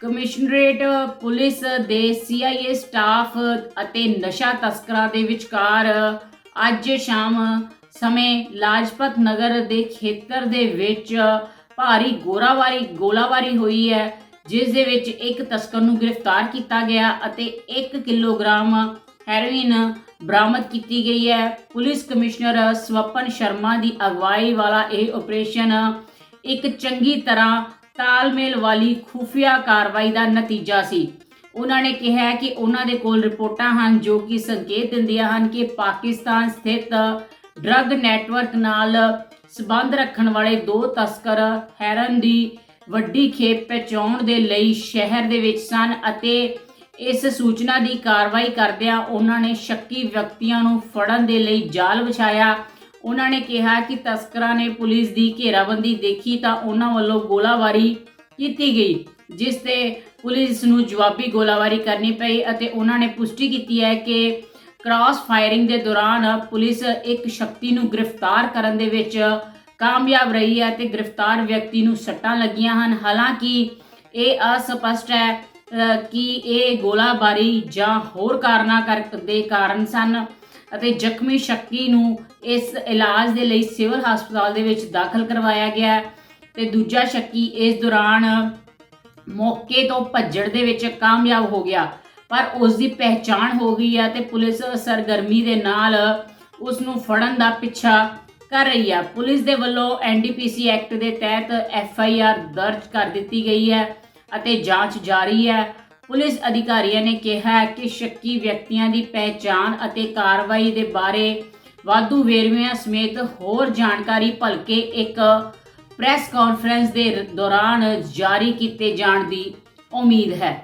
Commissionerate, police ਦੇ CIA staff ਅਤੇ ਨਸ਼ਾ ਤਸਕਰਾਂ ਦੇ ਵਿਚਕਾਰ ਅੱਜ ਸ਼ਾਮ ਸਮੇਂ ਲਾਜਪਤ ਨਗਰ ਦੇ ਖੇਤਰ ਦੇ ਵਿੱਚ ਭਾਰੀ ਗੋਰਾਵਾਰੀ ਗੋਲਾਵਾਰੀ ਹੋਈ ਹੈ, ਜਿਸ ਦੇ ਵਿੱਚ ਇੱਕ ਤਸਕਰ ਨੂੰ ਗ੍ਰਿਫਤਾਰ ਕੀਤਾ ਗਿਆ ਅਤੇ 1 ਕਿਲੋਗ੍ਰਾਮ ਹੈਰੋਇਨ ਬਰਾਮਦ ਕੀਤੀ ਗਈ ਹੈ। ਪੁਲਿਸ ਕਮਿਸ਼ਨਰ ਸਵਪਨ ਸ਼ਰਮਾ ਦੀ ਅਗਵਾਈ ਵਾਲਾ ਇਹ ਆਪਰੇਸ਼ਨ ਇੱਕ ਚੰਗੀ ਤਰ੍ਹਾਂ ਤਾਲਮੇਲ ਵਾਲੀ ਖੁਫੀਆ ਕਾਰਵਾਈ ਦਾ ਨਤੀਜਾ ਸੀ। ਉਹਨਾਂ ਨੇ ਕਿਹਾ ਕਿ ਉਹਨਾਂ ਦੇ ਕੋਲ ਰਿਪੋਰਟਾਂ ਹਨ ਜੋ ਕਿ ਸੰਕੇਤ ਦਿੰਦੀਆਂ ਹਨ ਕਿ ਪਾਕਿਸਤਾਨ ਸਥਿਤ ਡਰੱਗ ਨੈਟਵਰਕ ਨਾਲ ਸਬੰਧ ਰੱਖਣ ਵਾਲੇ ਦੋ ਤਸਕਰ ਹੈਰਨ ਦੀ ਵੱਡੀ ਖੇਪ ਪਹੁੰਚਾਉਣ ਦੇ ਲਈ ਸ਼ਹਿਰ ਦੇ ਵਿੱਚ ਸਨ ਅਤੇ ਇਸ ਸੂਚਨਾ ਦੀ ਕਾਰਵਾਈ ਕਰਦਿਆਂ ਉਹਨਾਂ ਨੇ ਸ਼ੱਕੀ ਵਿਅਕਤੀਆਂ ਨੂੰ ਫੜਨ ਦੇ ਲਈ ਜਾਲ ਵਿਛਾਇਆ। ਉਹਨਾਂ ਨੇ ਕਿਹਾ ਕਿ ਤਸਕਰਾਂ ਨੇ ਪੁਲਿਸ ਦੀ ਘੇਰਾਬੰਦੀ ਦੇਖੀ ਤਾਂ ਉਹਨਾਂ ਵੱਲੋਂ ਗੋਲਾਬਾਰੀ ਕੀਤੀ ਗਈ, ਜਿਸ ਤੇ ਪੁਲਿਸ ਨੂੰ ਜਵਾਬੀ ਗੋਲਾਬਾਰੀ ਕਰਨੀ ਪਈ ਅਤੇ ਉਹਨਾਂ ਨੇ ਪੁਸ਼ਟੀ ਕੀਤੀ ਹੈ ਕਿ ਕ੍ਰਾਸ ਫਾਇਰਿੰਗ ਦੇ ਦੌਰਾਨ ਪੁਲਿਸ ਇੱਕ ਸ਼ਕਤੀ ਨੂੰ ਗ੍ਰਿਫਤਾਰ ਕਰਨ ਦੇ ਵਿੱਚ ਕਾਮਯਾਬ ਰਹੀ ਹੈ ਤੇ ਗ੍ਰਿਫਤਾਰ ਵਿਅਕਤੀ ਨੂੰ ਸੱਟਾਂ ਲੱਗੀਆਂ ਹਨ। ਹਾਲਾਂਕਿ ਇਹ ਅਸਪਸ਼ਟ ਹੈ ਕਿ ਇਹ ਗੋਲਾਬਾਰੀ ਜਾਂ ਹੋਰ ਕਾਰਨਾਂ ਕਰ- ਦੇ ਕਾਰਨ ਸਨ। ਅਤੇ ਜ਼ਖਮੀ ਸ਼ੱਕੀ ਨੂੰ ਇਸ ਇਲਾਜ ਦੇ ਲਈ ਸਿਵਲ ਹਸਪਤਾਲ ਦੇ ਵਿੱਚ ਦਾਖਲ ਕਰਵਾਇਆ ਗਿਆ ਹੈ। ਤੇ ਦੂਜਾ ਸ਼ੱਕੀ ਇਸ ਦੌਰਾਨ ਮੌਕੇ ਤੋਂ ਭੱਜਣ ਦੇ ਵਿੱਚ ਕਾਮਯਾਬ ਹੋ ਗਿਆ। ਪਰ ਉਸ ਦੀ ਪਹਿਚਾਣ ਹੋ ਗਈ ਹੈ ਤੇ ਪੁਲਿਸ ਸਰਗਰਮੀ ਦੇ ਨਾਲ ਉਸ ਨੂੰ ਫੜਨ ਦਾ ਪਿੱਛਾ ਕਰ ਰਹੀ ਹੈ। ਪੁਲਿਸ ਦੇ ਵੱਲੋਂ ਐਨਡੀਪੀਸੀ ਐਕਟ ਦੇ ਤਹਿਤ ਐਫ ਆਈ ਆਰ ਦਰਜ ਕਰ ਦਿੱਤੀ ਗਈ ਹੈ ਅਤੇ ਜਾਂਚ ਜਾਰੀ ਹੈ। ਪੁਲਿਸ ਅਧਿਕਾਰੀਆਂ ਨੇ ਕਿਹਾ ਕਿ ਸ਼ੱਕੀ ਵਿਅਕਤੀਆਂ ਦੀ ਪਹਿਚਾਣ ਅਤੇ ਕਾਰਵਾਈ ਦੇ ਬਾਰੇ ਵਾਧੂ ਵੇਰਵਿਆਂ ਸਮੇਤ ਹੋਰ ਜਾਣਕਾਰੀ ਭਲਕੇ ਇੱਕ ਪ੍ਰੈਸ ਕਾਨਫਰੰਸ ਦੇ ਦੌਰਾਨ ਜਾਰੀ ਕੀਤੇ ਜਾਣ ਦੀ ਉਮੀਦ ਹੈ।